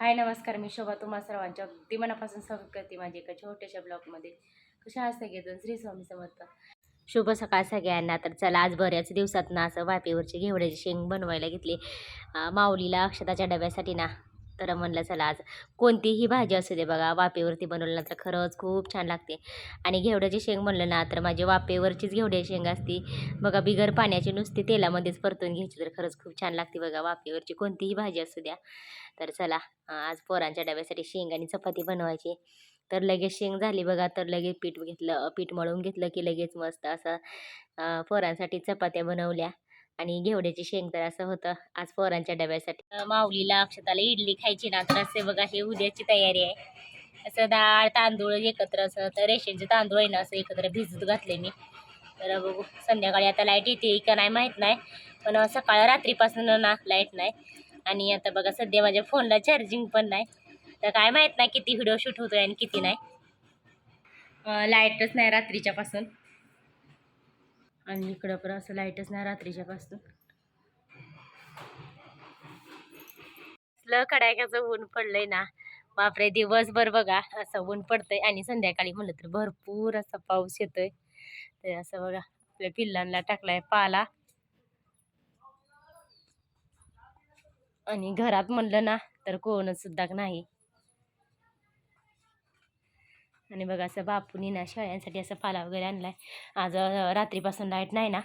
हाय नमस्कार. मी शोभा. तुम्हा सर्वांच्या अगदी मनापासून स्वागत करते माझ्या एका छोट्याशा ब्लॉगमध्ये. कशा असं घेतो श्री स्वामी समर्थ. शुभ सकाळ सगळ्यांना. तर चला आज बऱ्याच दिवसात ना असं वाफेवरची घेवड्याची शेंग बनवायला घेतली. माऊलीला अक्षताच्या डब्यासाठी ना. तर म्हणलं चला आज कोणतीही भाजी असू दे बघा वाफेवरती बनवलं ना तर खरंच खूप छान लागते. आणि घेवड्याची शेंग म्हणलं ना तर माझी वाफेवरचीच घेवड्याची शेंग असती. बघा बिगर पाण्याची नुसती तेलामध्येच परतून घ्यायची तर खरंच खूप छान लागते बघा वाफेवरची कोणतीही भाजी असू द्या. तर चला आज पोरांच्या डब्यासाठी शेंग आणि चपाती बनवायची. तर लगेच शेंग झाली बघा तर लगेच पीठ घेतलं पीठ मळून घेतलं की लगेच मस्त असं पोरांसाठी चपात्या बनवल्या. आणि घेवड्याची शेंग तर असं होतं आज पोरांच्या डब्यासाठी. माऊलीला अक्षताला इडली खायची ना तर असे बघा हे उद्याची तयारी आहे. असं डाळ तांदूळ एकत्र असं तर रेशनचे तांदूळ आहे ना असं एकत्र भिजत घातले मी. तर बघू संध्याकाळी आता लाइट येते का नाही माहीत नाही पण सकाळ रात्रीपासून ना लाइट नाही. आणि आता बघा सध्या माझ्या फोनला चार्जिंग पण नाही. तर काय माहीत नाही किती व्हिडिओ शूट होतोय आणि किती नाही. लाईटच नाही रात्रीच्यापासून. आणि इकडं पण असं लाईटच नाही रात्रीच्या पासून. असलं कडाक्याचं ऊन पडलंय ना बापरे दिवसभर बघा असं ऊन पडतंय आणि संध्याकाळी म्हणलं तर भरपूर असा पाऊस येतोय. तर असं बघा आपल्या पिल्लांना टाकलाय पाला. आणि घरात म्हणलं ना तर कोणच सुद्धा नाही. आणि बघा असं बापूनी ना शेळ्यांसाठी असं पाला वगैरे आणलाय. आज रात्रीपासून लाइट नाही ना.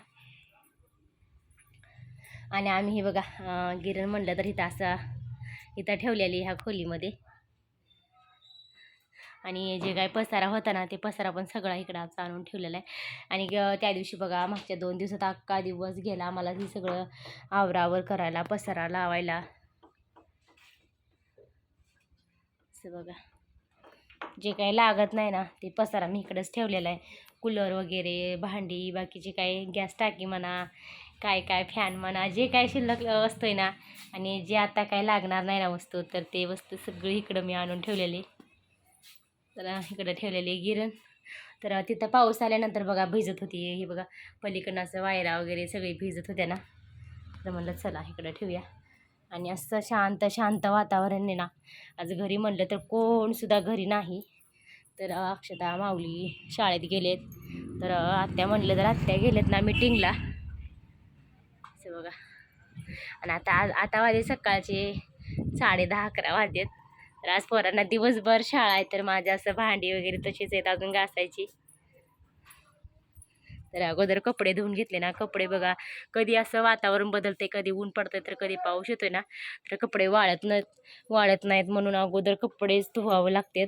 आणि आम्ही हे बघा गिरण म्हणलं तर इथं असं इथं ठेवलेली ह्या खोलीमध्ये. आणि जे काय पसारा होता ना ते पसारा पण सगळा इकडं आमचा आणून ठेवलेला आहे. आणि ग- त्या दिवशी बघा मागच्या दोन दिवसात अख्खा दिवस गेला आम्हाला हे सगळं आवरावर करायला पसारा लावायला. असं बघा. जे काही लागत नाही ना ते पसारा मी इकडंच ठेवलेला आहे. कूलर वगैरे भांडी बाकीचे काय गॅस टाकी म्हणा काय काय फॅन म्हणा जे काय शिल्लक असतं आहे ना आणि जे आता काय लागणार नाही ना वस्तू तर ते वस्तू सगळी इकडं मी आणून ठेवलेली. तर इकडं ठेवलेली गिरण. तर तिथं पाऊस आल्यानंतर बघा भिजत होती. हे बघा पलीकडनं असं वायरा वगैरे सगळी भिजत होत्या ना. तर म्हणलं चला इकडं ठेवूया. आणि असं शांत शांत वातावरण आहे ना. आज घरी म्हणलं तर कोणसुद्धा घरी नाही. तर अक्षता माऊली शाळेत गेलेत. तर आत्या म्हणलं तर आत्या गेलेत ना मिटिंगला असं बघा. आणि आता आज आता वाजे सकाळचे साडे दहा अकरा वाजेत. तर आज पोरांना दिवसभर शाळा आहे तर माझ्या असं भांडी वगैरे तशीच आहेत अजून घासायची. तर अगोदर कपडे धुवून घेतले ना. कपडे बघा कधी असं वातावरण बदलते कधी ऊन पडतंय तर कधी पाऊस येतोय ना तर कपडे वाळत नाहीत वाळत नाहीत म्हणून अगोदर कपडेच धुवावं लागतात.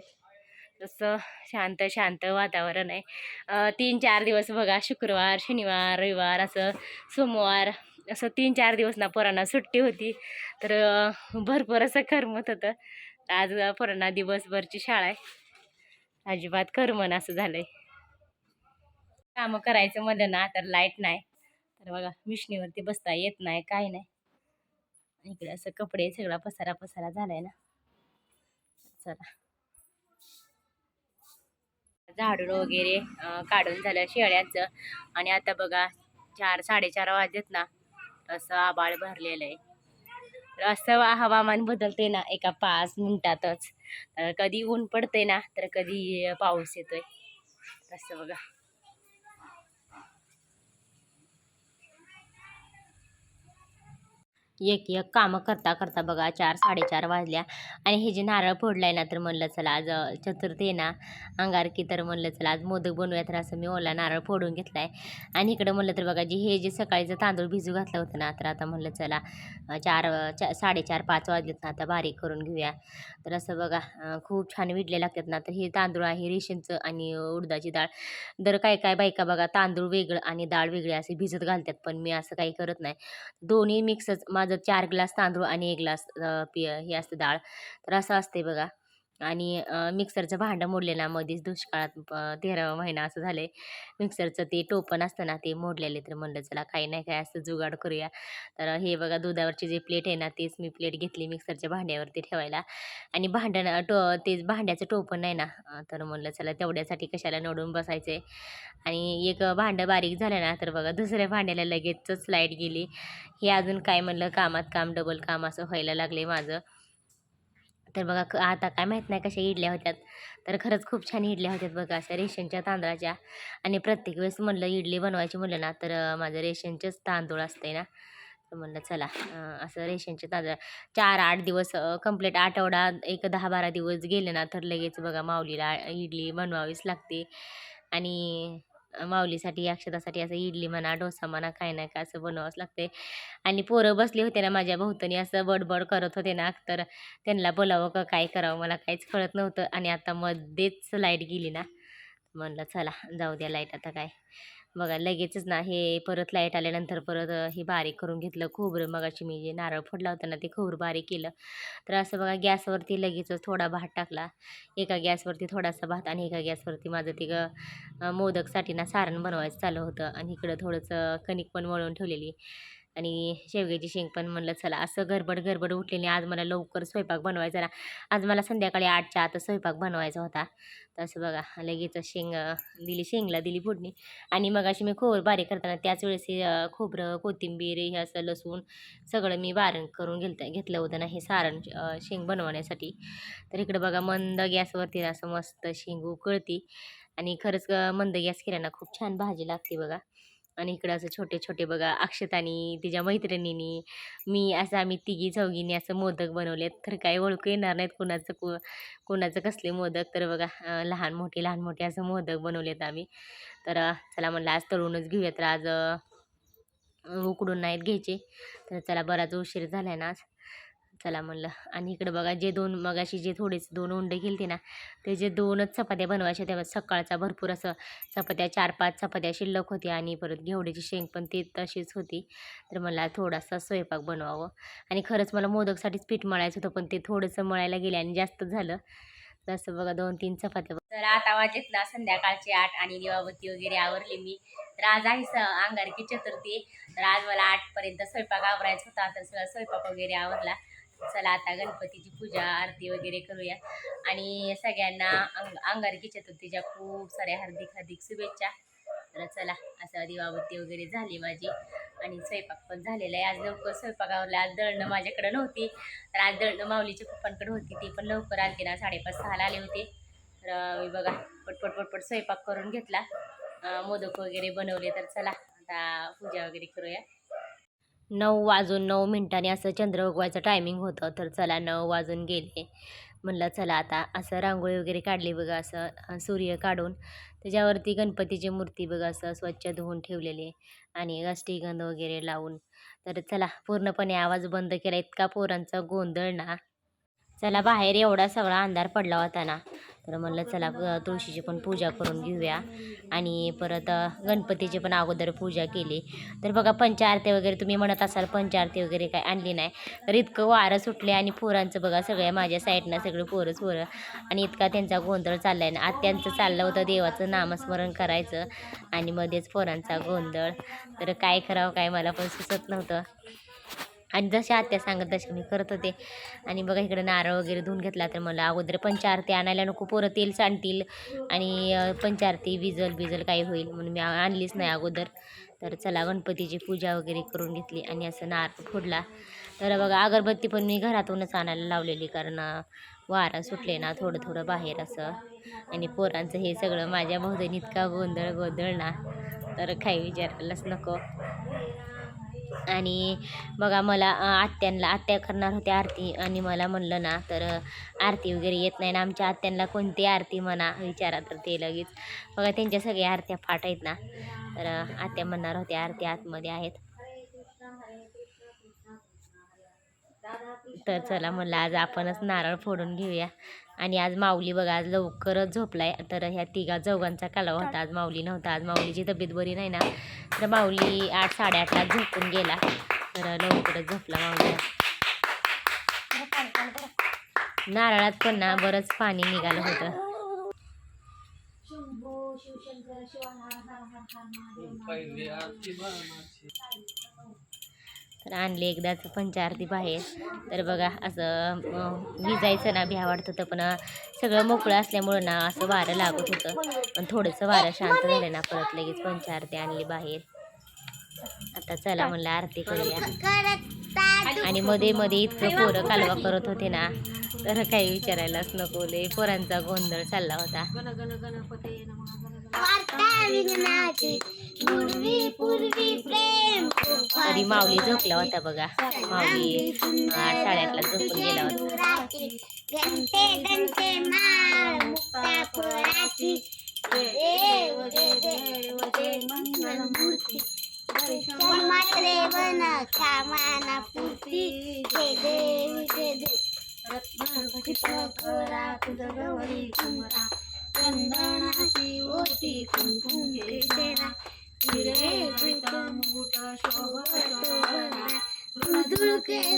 तसं शांत शांत वातावरण आहे. तीन चार दिवस बघा शुक्रवार शनिवार रविवार असं सोमवार असं तीन चार दिवस ना पोरांना सुट्टी होती. तर भरपूर असं करमत होतं आज पोरांना दिवसभरची शाळा आहे. अजिबात करमन असं झालं आहे कामं करायचं मध्ये ना तर लाइट नाही. तर बघा मिशनीवरती बसता येत नाही काय नाही. इकडे असं कपडे सगळा पसारा पसारा झालाय ना. चला. झाडून वगैरे काढून झालं शेळ्याचं. आणि आता बघा चार साडेचार वाजत ना असं आबाळ भरलेलं आहे. तर असं हवामान बदलते ना एका पाच मिनिटातच. कधी ऊन पडते ना तर कधी पाऊस येतोय. असं बघा. एक एक कामं करता करता बघा चार साडेचार वाजल्या. आणि हे जे नारळ फोडलाय ना तर म्हणलं चला आज चतुर्थ चतुर्थी आहे ना अंगारकी तर म्हणलं चला आज मोदक बनवूया तर असं मी ओला नारळ फोडून घेतलाय. आणि इकडं म्हणलं तर बघा जे हे जे सकाळीचं तांदूळ भिजू घातलं होतं ना तर आता म्हणलं चला चार चा साडेचार पाच वाजलेत ना आता बारीक करून घेऊया. तर असं बघा खूप छान विडले लागतात ना तर हे तांदूळ आहे रेशनचं आणि उडदाची डाळ. दर काय काय बायका बघा तांदूळ वेगळं आणि डाळ वेगळी असे भिजत घालतात पण मी असं काही करत नाही. दोन्ही मिक्सच माझं चार ग्लास तांदूळ आणि एक ग्लास पि हे असतं डाळ. तर असं असते बघा. आणि मिक्सरचं भांडं मोडले ना मध्येच दुष्काळात तेरावा महिना असं झालं आहे मिक्सरचं ते टोपण असतं ना ते मोडलेले तर म्हणलं चला काही नाही काय असं जुगाड करूया. तर हे बघा दुधावरची जी प्लेट आहे ना तेच मी प्लेट घेतली मिक्सरच्या भांड्यावरती ठेवायला. आणि भांडण टो ते भांड्याचं टोपण नाही ना तर म्हणलं चला तेवढ्यासाठी कशाला नडून आहे आणि एक भांडं बारीक झालं ना तर बघा दुसऱ्या भांड्याला लगेचच लाइट गेली. हे अजून काय म्हणलं कामात काम डबल काम असं व्हायला लागले माझं. तर बघा क- आता काय माहीत नाही कशा इडल्या होत्यात. तर खरंच खूप छान इडल्या होत्यात बघा अशा रेशनच्या तांदळाच्या. आणि प्रत्येक वेळेस म्हणलं इडली बनवायची म्हणलं ना तर माझं रेशनचंच तांदूळ असतंय ना. तर म्हणलं चला असं रेशनचे तांदूळ. चार आठ दिवस कंप्लीट आठवडा एक दहा बारा दिवस गेले ना तर लगेच बघा माऊलीला इडली बनवावीच लागते. आणि माऊलीसाठी अक्षतासाठी असं इडली म्हणा डोसा म्हणा काय ना काय असं बनवावंच लागते आणि पोरं बसले होते ना माझ्या भोवतणी असं बडबड करत होते ना तर त्यांना बोलावं का काय करावं मला काहीच कळत नव्हतं. आणि आता मध्येच लाइट गेली ना. म्हणलं चला जाऊ द्या लाइट आता काय. बघा लगेचच ना हे परत लाइट आल्यानंतर परत हे बारीक करून घेतलं खोबरं मगाशी मी जे नारळ फोडला होता ना ते खोबरं बारीक केलं. तर असं बघा गॅसवरती लगेचच थोडा भात टाकला. एका गॅसवरती थोडासा भात आणि एका गॅसवरती माझं ते मोदकसाठी ना सारण बनवायचं चालू होतं. आणि इकडं थोडंसं कणिक पण वळून ठेवलेली. आणि शेवग्याची शेंग पण म्हणलं चला असं गडबड गडबड उठलेली आज मला लवकर स्वयंपाक बनवायचा ना. आज मला संध्याकाळी आठच्या आता स्वयंपाक बनवायचा होता. तर असं बघा लगेच शेंग दिली शेंगला दिली फोडणी. आणि मग अशी मी खोबर बारीक करताना त्याच वेळेस हे खोबरं कोथिंबीर हे असं लसूण सगळं मी बारण करून घेतलं घेतलं होतं ना हे सारण शेंग बनवण्यासाठी. तर इकडं बघा मंद गॅसवरती असं मस्त शेंग उकळती. आणि खरंच मंद गॅस केल्यानं खूप छान भाजी लागते बघा. आणि इकडं असं छोटे छोटे बघा अक्षतानी तिच्या मैत्रिणींनी मी असं आम्ही तिघी चौघींनी असं मोदक बनवलेत. तर काही ओळखू येणार नाहीत कुणाचं कु कुणाचं कसले मोदक. तर बघा लहान मोठे लहान मोठे असं मोदक बनवलेत आम्ही. तर चला म्हणलं आज तळूनच घेऊया तर आज उकडून नाहीत घ्यायचे. तर चला बराच उशीर झाला आहे ना आज. चला म्हणलं. आणि इकडं बघा जे दोन मगाशी जे थोडेसे दोन उंडे गेलते ना ते जे दोनच चपात्या बनवायच्या तेव्हा सकाळचा भरपूर असं चपात्या चार पाच चपात्या शिल्लक होत्या आणि परत घेवड्याची शेंग पण ते तशीच होती. तर मला थोडासा स्वयंपाक बनवावं. आणि खरंच मला मोदकसाठीच पीठ मळायचं होतं पण ते थोडंसं मळायला गेले आणि जास्त झालं. तसं बघा दोन तीन चपात्या तर आता वाजलेत ना संध्याकाळचे आठ आणि दिवाबत्ती वगैरे आवरली मी. तर आज आहे स अंगारकी चतुर्थी. तर आज मला आठपर्यंत स्वयंपाक आवरायचा होता तर सगळा स्वयंपाक वगैरे आवरला. चला आता गणपतीची पूजा आरती वगैरे करूया. आणि सगळ्यांना अंग अंगारकी चतुर्थीच्या खूप साऱ्या हार्दिक हार्दिक शुभेच्छा. तर चला असं दिवाबत्ती वगैरे झाली माझी. आणि स्वयंपाक पण झालेला आहे. आज लवकर स्वयंपाकावरला आज दळणं माझ्याकडं नव्हती. तर आज दळणं माऊलीच्या पप्पांकडे होती. ती पण लवकर आलते ना साडेपाच सहाला आले होते. तर मी बघा पटपट पटपट स्वयंपाक करून घेतला. मोदक वगैरे बनवले. तर चला आता पूजा वगैरे करूया. नऊ वाजून नऊ मिनिटांनी असं चंद्र उगवायचं टायमिंग होतं. तर चला नऊ वाजून गेले. म्हणलं चला आता असं रांगोळी वगैरे काढली बघा असं सूर्य काढून. त्याच्यावरती गणपतीची मूर्ती बघा असं स्वच्छ धुवून ठेवलेली आणि अष्टीगंध वगैरे लावून. तर चला पूर्णपणे आवाज बंद केला. इतका पोरांचा गोंधळ ना. चला बाहेर एवढा सगळा अंधार पडला होता ना. तर म्हणलं चला तुळशीची पण पूजा करून घेऊया. आणि परत गणपतीची पण अगोदर पूजा केली. तर बघा पंचारती वगैरे तुम्ही म्हणत असाल पंचारती वगैरे काय आणली नाही. तर इतकं वारं सुटले आणि पोरांचं बघा सगळ्या माझ्या साईडनं सगळे पोरंच पोरं. आणि इतका त्यांचा गोंधळ चाललाय ना. आत्यांचं चाललं होतं देवाचं नामस्मरण करायचं. आणि मध्येच पोरांचा गोंधळ. तर काय करावं काय मला पण सुचत नव्हतं. आणि जसे आत्या सांगत तसे मी करत होते. आणि बघा इकडे नारळ वगैरे धुवून घेतला तर मला अगोदर पंचारती आणायला नको पोरं तेल सांडतील आणि पंचारती विजल बिजल काही होईल म्हणून मी आणलीच नाही अगोदर. तर चला गणपतीची पूजा वगैरे करून घेतली आणि असं नारळ फोडला. तर बघा अगरबत्ती पण मी घरातूनच आणायला लावलेली कारण वारा सुटले ना थोडं थोडं बाहेर असं. आणि पोरांचं हे सगळं माझ्या भोवतीने इतका गोंधळ गोंधळ ना. तर काही विचारायलाच नको. आणि बघा मला आत्यांना आत्या करणार होत्या आरती आणि मला म्हणलं ना तर आरती वगैरे येत नाही ना आमच्या आत्यांना कोणती आरती म्हणा विचारा तर ते लगेच. बघा त्यांच्या सगळ्या आरत्या फाट आहेत ना तर आत्या म्हणणार होत्या आरती आतमध्ये आहेत. तर चला म्हणलं आज आपणच नारळ फोडून घेऊया. आणि आज माऊली बघा आज लवकरच झोपलाय. तर ह्या तिघा चौघांचा कालावा होता. आज माऊली नव्हता. आज माऊलीची तब्येत बरी नाही ना. तर माऊली आठ साडेआठला झोपून गेला. तर लवकरच झोपला माऊली नारळात पण ना बरंच पाणी निघालं होतं. तर आणली एकदाच पंचारती बाहेर. तर बघा असं विजायचं ना भ्या वाटत होतं पण सगळं मोकळं असल्यामुळं ना असं वारं लागत होतं. पण थोडंसं वारं शांत झालं ना परत लगेच पंचारती आणली बाहेर. आता चला म्हणलं आरती करूया. आणि मध्ये मध्ये इतकं पोरं कालवा करत होते ना तर काही विचारायलाच नको. लय पोरांचा गोंधळ चालला होता. पूर्वी पूर्वी आधी माऊली झोपला होता बघा. माऊली आठ झोपून गेला होता. मूर्ती चंदनाची ओटी कुंकुम हिरे मुकुट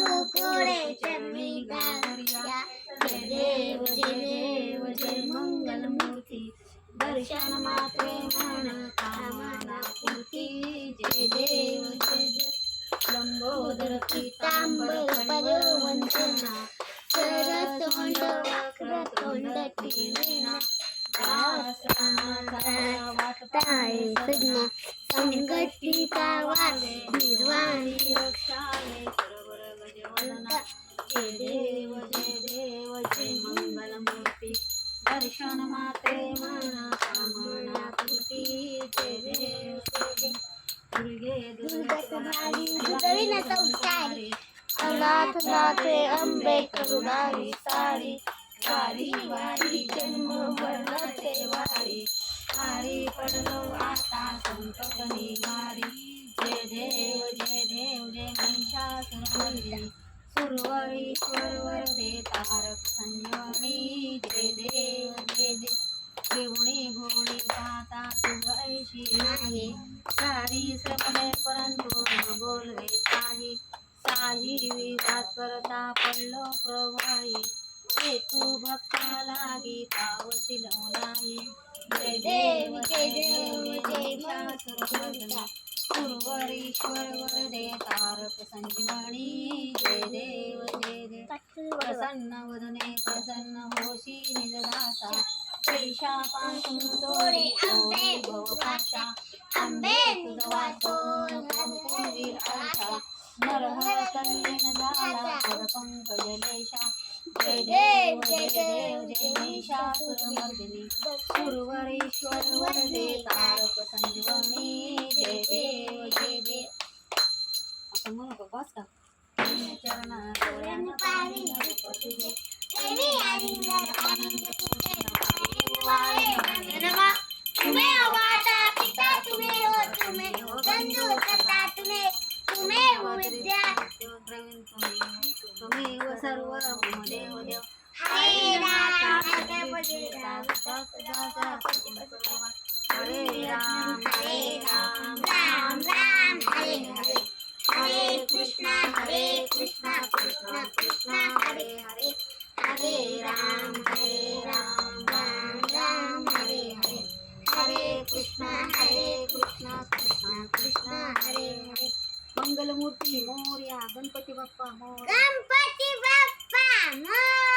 हो कोडे चरणी गागरिया जय देव जय देव जय मंगल मूर्ती. दर्शन मात्रे मन कामना पूर्ती. जय देव जय देव लंबोदर तांबर पीतांबर परवंतना सरतोंड वक्रतोंड टिलेना ताळे सज्ञा संगतीचा दुर्गत दुर्गत अनाथ नाथे अंबे करुणारी सारी वारी वारी जन्म वर्णते वारी हारी पडलो आता संकटनी मारी जय देव जय देव जय महिषासुरमर्दिनी सुरवरीश्वर दे तारक संजीवनी जय देव जय देव त्रिगुणी गुणी पाहता ऐशी नाही. सारी श्रमणे परंतु न बोलवे काही साही विवाद करता पडलो प्रवाही. हे तू भक्ता लागी पावशील नाही. जय देव जय देव जय शास्त्रमर्दनी सुरवरीश्वर वरदे तारक संजीवनी. जय देव जय देव. प्रसन्न वदने प्रसन्न होशी निजदासा. पैशापासून सोडे आंबे भवपाशा आंबे तुझ आशा नरहर तल्लीन झाला जय देव जय देव जय महिषासुरमर्दिनी सुरवरेश्वर वरदे तारक संजीवनी जय देव जय देव असं म्हणू का बस का चरणा डोळ्यांना पाणी देवी आनंद तुम्हे वाटा पिता तुम्हे हो तुम्हे बंधू सत्ता तुम्हे हरे राम राम हरे राम राम राम हरे हरे हरे कृष्णा हरे कृष्णा कृष्णा कृष्णा हरे हरे हरे राम। कृष्णा हरे कृष्णा कृष्णा कृष्णा हरे हरे. मंगलमूर्ती मोर्या गणपती बाप्पा मोर्या. गणपती बाप्पा मोरया.